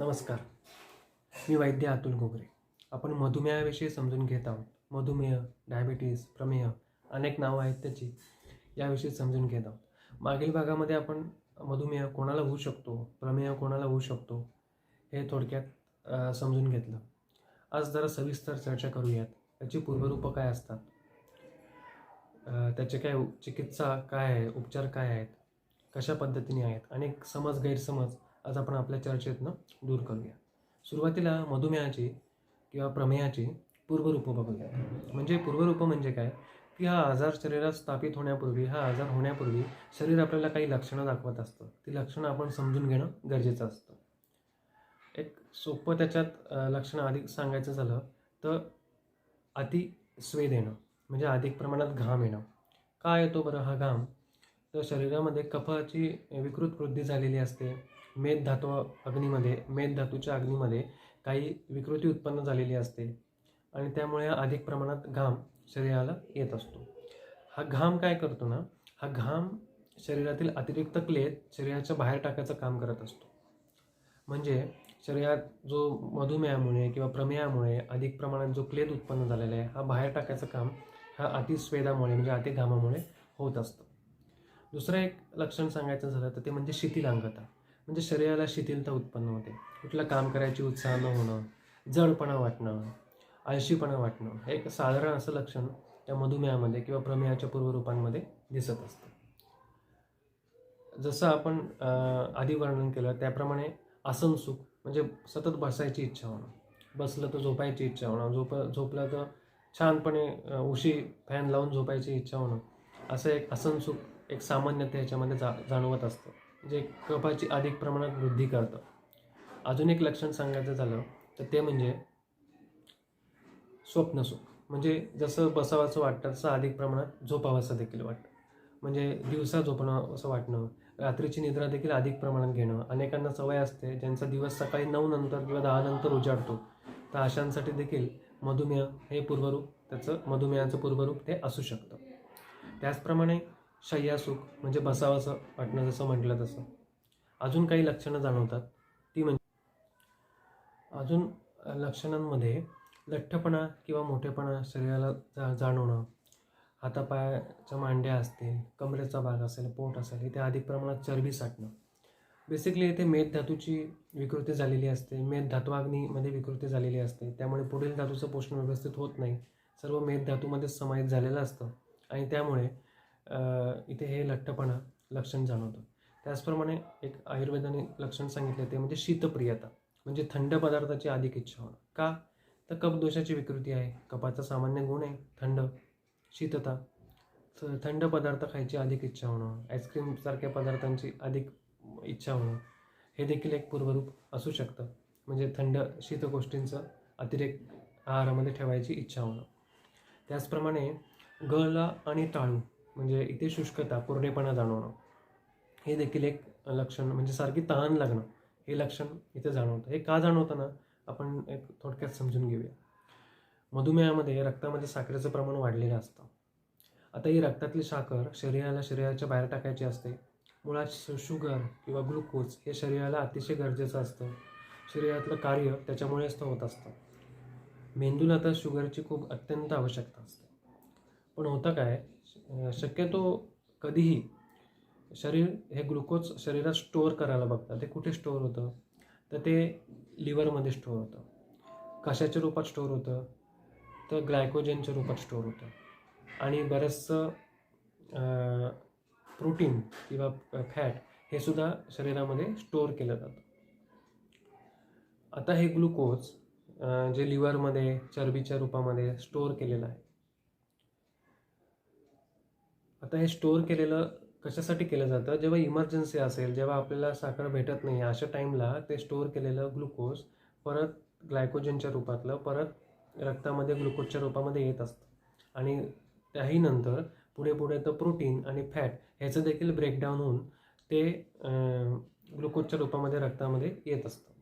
नमस्कार. मी वैद्य अतुल गोगरे आपण मधुमेहाविषयी समजून घेत आहोत. मधुमेह डायबिटीस प्रमेह अनेक नावं आहेत त्याची. याविषयी समजून घेत आहोत. मागील भागामध्ये आपण मधुमेह कोणाला होऊ शकतो प्रमेह कोणाला होऊ शकतो हे थोडक्यात समजून घेतलं. आज जरा सविस्तर चर्चा करूयात. त्याची पूर्वरूपं काय असतात? त्याचे काय चिकित्सा काय आहे उपचार काय आहेत कशा पद्धतीने आहेत अनेक समज गैरसमज आज आपण आपल्या चर्चेतनं दूर करूया. सुरुवातीला मधुमेहाची किंवा प्रमेहाची पूर्वरूपं बघूया. म्हणजे पूर्वरूपं म्हणजे काय? की हा आजार शरीरात स्थापित होण्यापूर्वी हा आजार होण्यापूर्वी शरीर आपल्याला काही लक्षणं दाखवत असतं. ती लक्षणं आपण समजून घेणं गरजेचं असतं. एक सोपं त्याच्यात लक्षणं अधिक सांगायचं झालं तर अति स्वेद येणं म्हणजे अधिक प्रमाणात घाम येणं. का येतो बरं हा घाम? तर शरीरामध्ये कफाची विकृत वृद्धी झालेली असते. मेद धातू अग्नीमध्ये मेद धातूच्या अग्नीमध्ये काही विकृती उत्पन्न झालेली असते आणि त्यामुळे अधिक प्रमाणात घाम शरीराला येत असतो. हा घाम काय करतो ना हा घाम शरीरातील अतिरिक्त क्लेद शरीराच्या बाहेर टाकायचं काम करत असतो. म्हणजे शरीरात जो मधुमेहामुळे किंवा प्रमेहामुळे अधिक प्रमाणात जो क्लेद उत्पन्न झालेला आहे हा बाहेर टाकायचं काम हा अतिस्वेदामुळे म्हणजे अति घामामुळे होत असतं. दुसरं एक लक्षण सांगायचं झालं तर ते म्हणजे शिथिलांगता. म्हणजे शरीराला शिथिलता उत्पन्न होते. कुठलं काम करायची उत्साह न होणं जडपणा वाटणं आळशीपणा वाटणं हे एक साधारण असं लक्षण त्या मधुमेहामध्ये किंवा प्रमेहाच्या पूर्वरूपांमध्ये दिसत असतं. जसं आपण आधी वर्णन केलं त्याप्रमाणे आसन सुख म्हणजे सतत बसायची इच्छा होणं. बसलं तर झोपायची इच्छा होणं झोप झोपलं तर छानपणे उशी फॅन लावून झोपायची इच्छा होणं. असं एक आसन सुख एक सामान्यता याच्यामध्ये जा जाणवत असतं. जे कफाची अधिक प्रमाणात वृद्धी करतं. अजून एक लक्षण सांगायचं झालं तर ते म्हणजे स्वप्नसुख म्हणजे जसं बसावंसं वाटतं तसं अधिक प्रमाणात झोपावंसं देखील वाटतं. म्हणजे दिवसा झोपणं असं वाटणं रात्रीची निद्रा देखील अधिक प्रमाणात घेणं. अनेकांना सवय असते ज्यांचा दिवस सकाळी नऊ नंतर किंवा दहा नंतर उजाडतो. तर अशांसाठी देखील मधुमेह हे पूर्वरूप त्याचं मधुमेहाचं पूर्वरूप ते असू शकतं. त्याचप्रमाणे शय्यासुख म्हणजे बसावंसं वाटणं जसं म्हटलं तसं. अजून काही लक्षणं जाणवतात. ती म्हणजे अजून लक्षणांमध्ये लठ्ठपणा किंवा मोठेपणा शरीराला जा जाणवणं. हातापायाच्या मांड्या असतील कमरेचा भाग असेल पोट असेल इथे अधिक प्रमाणात चरबी साठणं. बेसिकली इथे मेध धातूची विकृती झालेली असते. मेध धातुअग्नीमध्ये विकृती झालेली असते. त्यामुळे पुढील धातूचं पोषण व्यवस्थित होत नाही. सर्व मेध धातूमध्येच समाहित झालेलं असतं. आणि त्यामुळे इथे हे लठ्ठपणा लक्षण जाणवतं. त्याचप्रमाणे एक आयुर्वेदाने लक्षण सांगितले ते म्हणजे शीतप्रियता म्हणजे थंड पदार्थाची अधिक इच्छा होणं. का? तर कपदोषाची विकृती आहे. कपाचा सामान्य गुण आहे थंड शीतता. थ- थंड पदार्थ खायची अधिक इच्छा होणं आईस्क्रीम सारख्या पदार्थांची अधिक इच्छा होणं हे देखील एक पूर्वरूप असू शकतं. म्हणजे थंड शीत गोष्टींचं अतिरेक आहारामध्ये ठेवायची इच्छा होणं. त्याचप्रमाणे गळा आणि टाळू म्हणजे इथे शुष्कता कोरडेपणा जाणवणं. हे देखील एक लक्षण म्हणजे सारखी तहान लागणं हे लक्षण इथे जाणवतं. हे का जाणवतं ना आपण एक थोडक्यात समजून घेऊया. मधुमेहामध्ये रक्तामध्ये साखरेचं प्रमाण वाढलेलं असतं. आता ही रक्तातली साखर शरीराला शरीराच्या बाहेर टाकायची असते. मुळात शुगर किंवा ग्लुकोज हे शरीराला अतिशय गरजेचं असतं. शरीरातलं कार्य त्याच्यामुळेच तर होत असतं. मेंदूला तर शुगरची खूप अत्यंत आवश्यकता असते. पण होतं काय शक्यतो कधीही शरीर हे ग्लुकोज शरीरात स्टोअर करायला बघतं ते कुठे स्टोअर होतं? तर ते लिव्हरमध्ये स्टोअर होतं. कशाच्या रूपात स्टोअर होतं? तर ग्लायकोजनच्या रूपात स्टोअर होतं. आणि बरंचसं प्रोटीन किंवा फॅट हे सुद्धा शरीरामध्ये स्टोअर केलं जातं. आता हे ग्लुकोज जे लिव्हरमध्ये चरबीच्या रूपामध्ये स्टोअर केलेलं आहे आता हे स्टोअर केलेलं कशासाठी केलं जातं? जेव्हा इमर्जन्सी असेल जेव्हा आपल्याला साखर भेटत नाही अशा टाईमला ते स्टोअर केलेलं ग्लुकोज परत ग्लायकोजनच्या रूपातलं परत रक्तामध्ये ग्लुकोजच्या रूपामध्ये येत असतं. आणि त्याही नंतर पुढे पुढे तर प्रोटीन आणि फॅट ह्याचं देखील ब्रेकडाऊन होऊन ते ग्लुकोजच्या रूपामध्ये रक्तामध्ये येत असतं.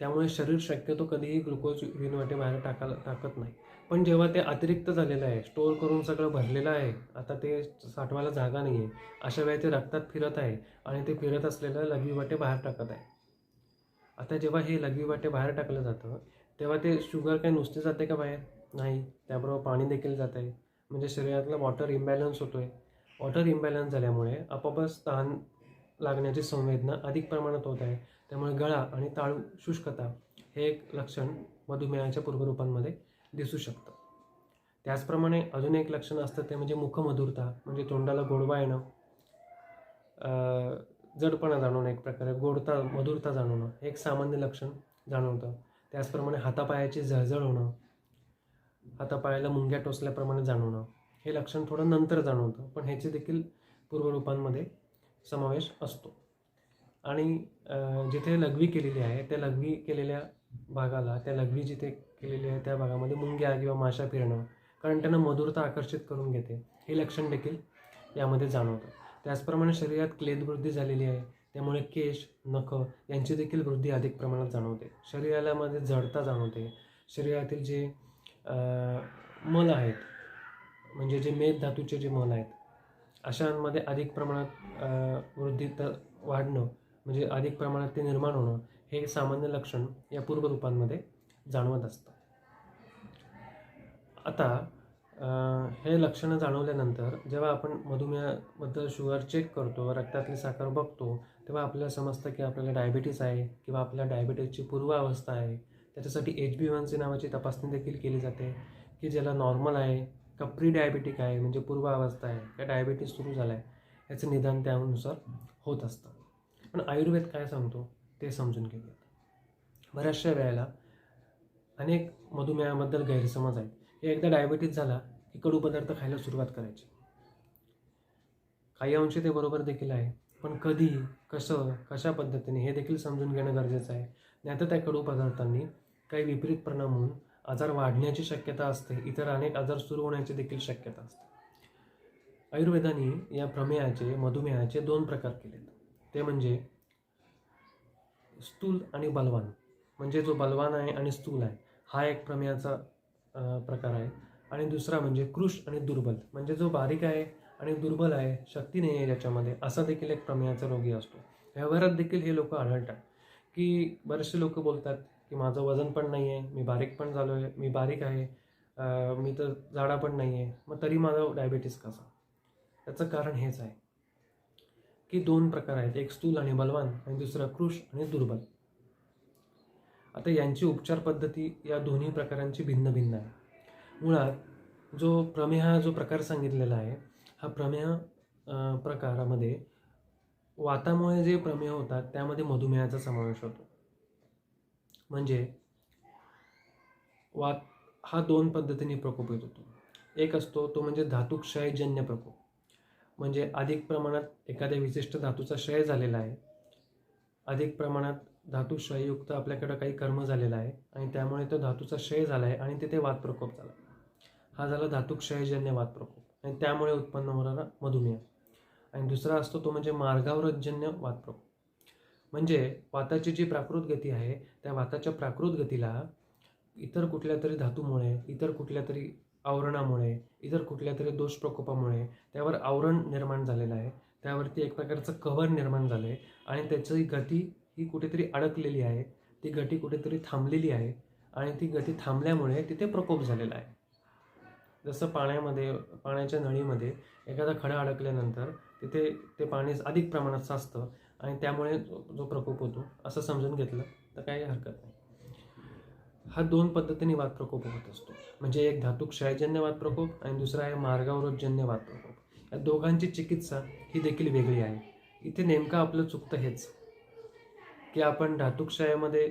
त्यामुळे शरीर शक्यतो कधीही ग्लुकोज विनवाटे बाहेर टाकायला टाकत नाही. पण जेव्हा ते अतिरिक्त झालेलं आहे स्टोअर करून सगळं भरलेलं आहे आता ते साठवायला जागा नाही आहे अशा वेळी ते रक्तात फिरत आहे आणि ते फिरत असलेलं लघवीवाटे बाहेर टाकत आहे. आता जेव्हा हे लघवी वाटे बाहेर टाकलं जातं तेव्हा ते शुगर काही नुसते जाते का बाहेर? नाही. त्याबरोबर पाणी देखील जात आहे. म्हणजे शरीरातला वॉटर इम्बॅलन्स होतो आहे वॉटर इम्बॅलन्स झाल्यामुळे आपोआपच तहान लागण्याची संवेदना अधिक प्रमाणात होत आहे. त्यामुळे गळा आणि ताळू शुष्कता हे एक लक्षण मधुमेहाच्या पूर्वरूपांमध्ये दिसू शकतं. त्याचप्रमाणे अजून एक लक्षण असतं ते म्हणजे मुखमधुरता म्हणजे तोंडाला गोडवा येणं जडपणा जाणवणं एक प्रकारे गोडता मधुरता जाणवणं हे एक सामान्य लक्षण जाणवतं. त्याचप्रमाणे हातापायाची जळजळ होणं हातापायाला मुंग्या टोचल्याप्रमाणे जाणवणं हे लक्षण थोडं नंतर जाणवतं पण ह्याचे देखील पूर्वरूपांमध्ये समावेश असतो. आणि जिथे लघवी केलेली आहे त्या लघवी केलेल्या भागाला त्या लघवी जिथे केलेली आहे त्या भागामध्ये मुंग्या किंवा माशा फिरणं कारण त्यांना मधुरता आकर्षित करून घेते. हे लक्षण देखील यामध्ये जाणवतं. त्याचप्रमाणे शरीरात क्लेदवृद्धी झालेली आहे त्यामुळे केश नख यांची देखील वृद्धी अधिक प्रमाणात जाणवते. शरीराला मध्ये जडता जाणवते. शरीरातील जे मल आहेत म्हणजे जे मेद धातूचे जे मल आहेत अशांमध्ये अधिक प्रमाणात वृद्धी तर वाढणं म्हणजे अधिक प्रमाणात ते निर्माण होणं हे सामान्य लक्षण या पूर्वरूपांमध्ये जाणवत असतं. आता हे लक्षणं जाणवल्यानंतर जेव्हा आपण मधुमेहाबद्दल शुगर चेक करतो रक्तातली साखर बघतो तेव्हा आपल्याला समजतं की आपल्याला डायबिटीस आहे किंवा आपल्या डायबिटीसची पूर्वावस्था आहे. त्याच्यासाठी एच बी वन सी नावाची तपासणी देखील केली जाते की ज्याला नॉर्मल आहे का प्री डायबिटिक आहे म्हणजे पूर्वावस्था आहे का डायबिटीस सुरू झाला आहे याचं निदान त्यानुसार होत असतं. पण आयुर्वेद काय सांगतो ते समजून घेऊयात. बऱ्याचशा वेळेला अनेक मधुमेहाबद्दल गैरसमज आहेत. एकदा डायबिटीज झाला की कडू पदार्थ खायला सुरुवात करायची. काही अंश ते बरोबर देखील आहे पण कधी कसं कशा पद्धतीने हे देखील समजून घेणं गरजेचं आहे. नाहीतर त्या कडू पदार्थांनी काही विपरीत परिणाम होऊन आजार वाढण्याची शक्यता असते. इतर अनेक आजार सुरू होण्याची देखील शक्यता असते. आयुर्वेदाने या प्रमेयाचे मधुमेहाचे दोन प्रकार केलेत. ते म्हणजे स्थूल आणि बलवान. म्हणजे जो बलवान आहे आणि स्थूल आहे हा एक प्रमेयाचा प्रकार आहे. आणि दुसरा म्हणजे कृष आणि दुर्बल. म्हणजे जो बारीक आहे आणि दुर्बल आहे शक्ती नाही आहे ज्याच्यामध्ये असा देखील एक प्रमेयाचा रोगी असतो. व्यवहारात देखील हे लोक आढळतात. की बरेचसे लोक बोलतात की माझं वजन पण नाही आहे मी बारीक पण झालो आहे मी बारीक आहे मी तर जाडा पण नाही आहे. मग तरी माझा डायबिटीस कसा? त्याचं कारण हेच आहे. की दोन प्रकार आहेत. एक स्थूल आणि बलवान आणि दुसरा कृश आणि दुर्बल. आता यांची उपचार पद्धती या दोन्ही प्रकारांची भिन्न भिन्न आहे. मुळात जो प्रमेह हा जो प्रकार सांगितलेला आहे हा प्रमेह प्रकारामध्ये वातामुळे जे प्रमेह होतात त्यामध्ये मधुमेहाचा समावेश होतो. म्हणजे वात हा दोन पद्धतीने प्रकोप येत होतो. एक असतो तो म्हणजे धातुक्षयजन्य प्रकोप. म्हणजे अधिक प्रमाणात एखाद्या विशिष्ट धातूचा क्षय झालेला आहे अधिक प्रमाणात धातू क्षययुक्त आपल्याकडं काही कर्म झालेलं आहे आणि त्यामुळे तो धातूचा क्षय झाला आहे आणि तिथे वाद प्रकोप झाला. हा झाला धातू क्षयजन्य वात प्रकोप. आणि त्यामुळे उत्पन्न होणारा मधुमेह. आणि दुसरा असतो तो म्हणजे मार्गावरजन्य वाद प्रकोप. म्हणजे वाताची जी प्राकृत गती आहे त्या वाताच्या प्राकृत गतीला इतर कुठल्या तरी धातूमुळे इतर कुठल्या तरी आवरणामुळे इतर कुठल्या तरी दोष प्रकोपामुळे त्यावर आवरण निर्माण झालेलं आहे. त्यावरती एक प्रकारचं कव्हर निर्माण झालं आहे आणि त्याची गती ही कुठेतरी अडकलेली आहे. ती गती कुठेतरी थांबलेली आहे आणि ती गती थांबल्यामुळे तिथे प्रकोप झालेला आहे. जसं पाण्यामध्ये पाण्याच्या नळीमध्ये एखादा खडा अडकल्यानंतर तिथे ते पाणी अधिक प्रमाणात साचतं आणि त्यामुळे जो प्रकोप होतो. असं समजून घेतलं तर काही हरकत नाही. हा दोन पद्धतीने वाद प्रकोप होत असतो. म्हणजे एक धातू क्षयजन्य वाद प्रकोप आणि दुसरा आहे मार्गावरोजन्य वाद प्रकोप. या दोघांची चिकित्सा ही देखील वेगळी आहे. इथे नेमकं आपलं चुकतं हेच. की आपण धातुक्षयामध्ये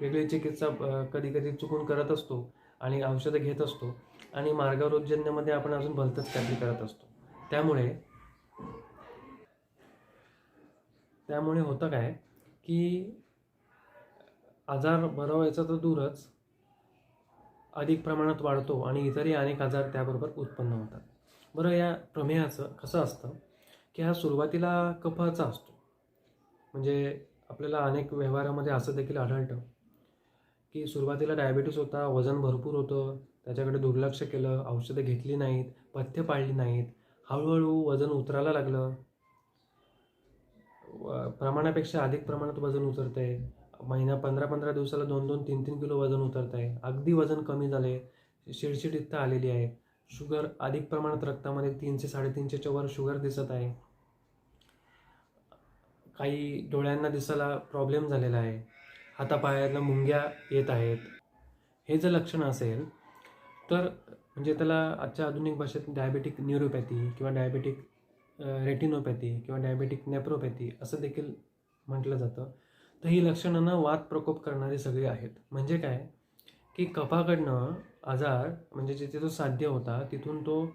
वेगळी चिकित्सा कधी कधी चुकून करत असतो आणि औषधं घेत असतो आणि मार्गावरोजन्यमध्ये आपण अजून भलतंच काहीतरी करत असतो. त्यामुळे त्यामुळे होतं काय की आजार बरा व्हायचा तर दूरच अधिक प्रमाणात वाढतो आणि इतरही अनेक आजार त्याबरोबर उत्पन्न होतात. बरं या प्रमेयाचं कसं असतं की हा सुरुवातीला कफाचा असतो. म्हणजे आपल्याला अनेक व्यवहारामध्ये असं देखील आढळतं की सुरुवातीला डायबिटीस होता वजन भरपूर होतं त्याच्याकडे दुर्लक्ष केलं औषधं घेतली नाहीत पथ्य पाळली नाहीत हळूहळू वजन उतरायला लागलं. प्रमाणापेक्षा अधिक प्रमाणात वजन उतरतं आहे महिना पंधरा पंधरा दिवसाला दोन दोन तीन तीन किलो वजन उतरत आहे अगदी वजन कमी झाले शिडशिडितता आलेली आहे. शुगर अधिक प्रमाणात रक्तामध्ये तीनशे साडेतीनशेच्या वर शुगर दिसत आहे. काही डोळ्यांना दिसायला प्रॉब्लेम झालेला आहे. हातापायाला मुंग्या येत आहेत. हे जर लक्षण असेल तर म्हणजे त्याला आजच्या आधुनिक भाषेत डायबेटिक न्यूरोपॅथी किंवा डायबेटिक रेटिनोपॅथी किंवा डायबेटिक नेप्रोपॅथी असं देखील म्हटलं जातं. तर ही लक्षणं वाद वात प्रकोप करणारी सगळी आहेत. म्हणजे काय? की कफाकडनं आजार म्हणजे जिथे तो साध्य होता तिथून तो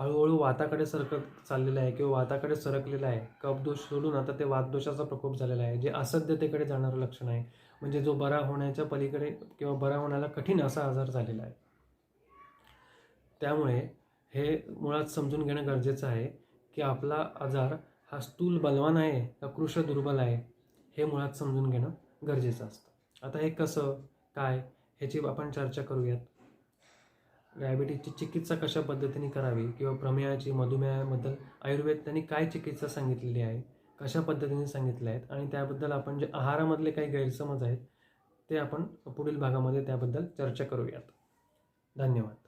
हळूहळू वाताकडे सरकत चाललेलं आहे किंवा वाताकडे सरकलेला आहे. कपदोष सोडून आता ते वातदोषाचा प्रकोप झालेला आहे. जे असध्यतेकडे जाणारं लक्षण आहे. म्हणजे जो बरा होण्याच्या पलीकडे किंवा बरा होण्याला कठीण असा आजार झालेला आहे. त्यामुळे हे मुळात समजून घेणं गरजेचं आहे की आपला आजार हा स्थूल बलवान आहे का कृष दुर्बल आहे हे मुळात समजून घेणं गरजेचं असतं. आता हे कसं काय ह्याची आपण चर्चा करूयात. डायबिटीजची चिकित्सा कशा पद्धतीने करावी किंवा प्रमेयाची मधुमेहाबद्दल आयुर्वेद त्यांनी काय चिकित्सा सांगितलेली आहे कशा पद्धतीने सांगितल्या आहेत आणि त्याबद्दल आपण जे आहारामधले काही गैरसमज आहेत ते आपण पुढील भागामध्ये त्याबद्दल चर्चा करूयात. धन्यवाद.